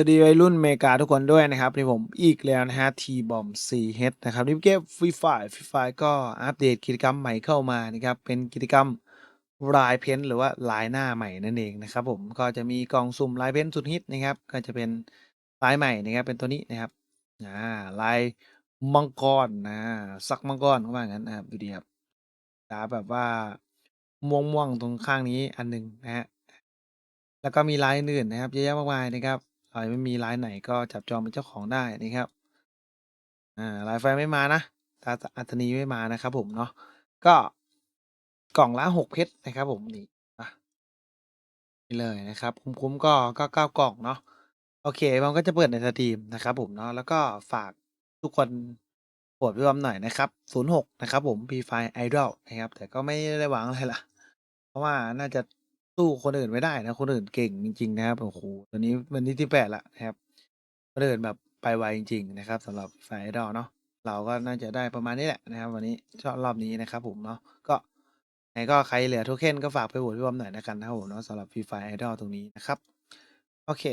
สวัสดีวัยรุ่นเมกาทุกคนด้วยนะครับนี่ผมอีกแล้วนะฮะทีบอม 4H นะครับนี่เกมฟรีไฟฟรีไฟก็อัปเดตกิจกรรมใหม่เข้ามานะครับเป็นกิจกรรมลายเพ้นหรือว่าลายหน้าใหม่นั่นเองนะครับผมก็จะมีกล่องสุ่มลายเพ้นสุดฮิตนะครับก็จะเป็นลายใหม่นะครับเป็นตัวนี้นะครับอ่าลายมังกรนะสักมังกรเขาว่างั้นนะครับดูดีครับตาแบบว่าม่วงๆตรงข้างนี้อันหนึงนะฮะแล้วก็มีลายอื่นนะครับเยอะแยะมากมายนะครับ ใครไม่มีลายไหนก็จับจองเป็นเจ้าของได้นะครับอ่าลายไฟไม่มานะตาอัตนีไม่มานะครับผมเนาะก็กล่องละหกเพชรนะครับผมนี่อะนี่เลยนะครับ คุ้มๆก็ก็เก้ากล่องเนาะโอเคมันก็จะเปิดในสตรีมนะครับผมเนาะแล้วก็ฝากทุกคนโปรดพี่บอมหน่อยนะครับศูนย์หกนะครับผม p ีไฟไอดอลนะครับ แต่ก็ไม่ได้หวังอะไรละเพราะว่าน่าจะ สู้คนอื่นไม่ได้นะ คนอื่นเก่งจริง ๆ นะครับโอ้โหตอนนี้วันนี้ที่แปดละนะครับ คนอื่นแบบไปไวจริง ๆ นะครับสำหรับไฟไอดอลเนาะเราก็น่าจะได้ประมาณนี้แหละนะครับ วันนี้ชอบรอบนี้นะครับ ผมเนาะก็ไหนก็ใครเหลือโทเค็นก็ฝากไปโหวตพี่บอมหน่อยนะกันนะครับผมเนาะสำหรับฟรีไฟไอดอลตรงนี้นะครับโอเค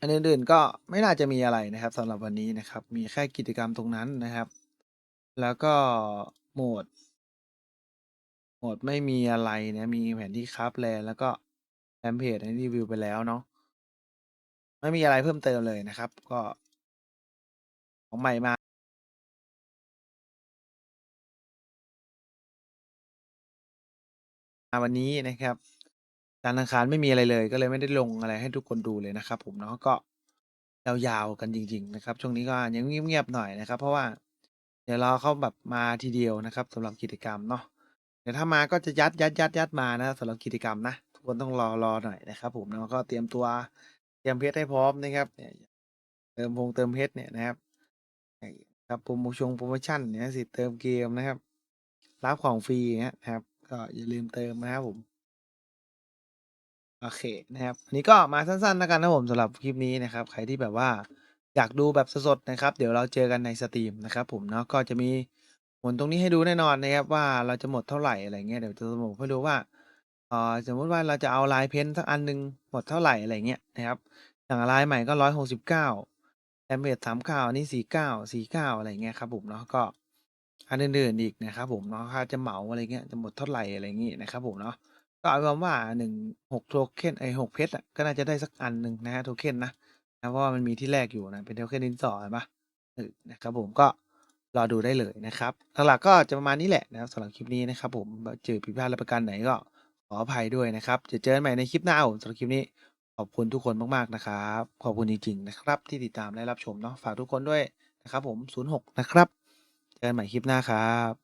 อันอื่นๆก็ไม่น่าจะมีอะไรนะครับสำหรับวันนี้นะครับ มีแค่กิจกรรมตรงนั้นนะครับ แล้วก็โหมด โหมดไม่มีอะไรนะ มีแผนที่คราฟแลนด์แล้วก็แรมเพจในรีวิวไปแล้วเนาะ ไม่มีอะไรเพิ่มเติมเลยนะครับ ก็ ของใหม่มาวันนี้นะครับจานทร์อังคารไม่มีอะไรเลย ก็เลยไม่ได้ลงอะไรให้ทุกคนดูเลยนะครับ ผมเนาะก็ยาวๆกันจริง ๆ นะครับ ช่วงนี้ก็ยังเงียบๆหน่อยนะครับ เพราะว่า เดี๋ยวรอเขาแบบมาทีเดียวนะครับสำหรับกิจกรรมเนาะ เดี๋ยวถ้ามาก็จะยัดยัดยัดยัดมานะสำหรับกิจกรรมนะ ทุกคนต้องรอรอหน่อยนะครับ ผมแล้วก็เตรียมตัวเตรียมเพชรให้พร้อมนะครับเนี่ยเติมพงเติมเพชรเนี่ยนะครับครับโปรโมชั่นโปรโมชั่นเนี่ยสิเติมเกมนะครับ รับของฟรีเงี้ยนะครับ ก็อย่าลืมเติมนะครับผมโอเคนะครับอันนี้ก็มาสั้นๆแล้วกันนะผมสำหรับคลิปนี้นะครับ ใครที่แบบว่าอยากดูแบบสดๆนะครับ เดี๋ยวเราเจอกันในสตรีมนะครับผมเนาะก็จะมี ผลตรงนี้ให้ดูแน่นอนนะครับว่า เราจะหมดเท่าไหร่อะไรเงี้ย เดี๋ยวจะสรุปให้ดูว่า เอ่อ สมมุติว่าเราจะเอาลายเพ้นท์สักอันหนึ่งหมดเท่าไหร่อะไรเงี้ยนะครับ อย่างลายใหม่ก็ร้อยหกสิบเก้าแอมเบสสามเก้าอันนี้สี่เก้าสี่เก้าอะไรเงี้ยครับผมเนาะ ก็อันอื่นๆอีกนะครับผมเนาะค่าจะเหมาอะไรเงี้ยจะหมดเท่าไหร่อะไรเงี้ยนะครับผมเนาะ ก็เอาเป็นว่าหนึ่งหกโทเค็นไอหกเพชรอะก็น่าจะได้สักอันหนึ่งนะฮะโทเค็นนะนะเพราะว่ามันมีที่แรกอยู่นะเป็นโทเค็นดินสอเห็นปะนะครับผมก็ รอดูได้เลยนะครับหลักๆก็จะประมาณนี้แหละนะครับสำหรับคลิปนี้นะครับผมเจอผิดพลาดและประการไหนก็ขออภัยด้วยนะครับจะเจอกันใหม่ในคลิปหน้าผมสำหรับคลิปนี้ขอบคุณทุกคนมากๆนะครับ ขอบคุณจริงๆนะครับ ที่ติดตามและรับชมเนาะฝากทุกคนด้วยนะครับผม06นะครับเจอกันใหม่คลิปหน้าครับ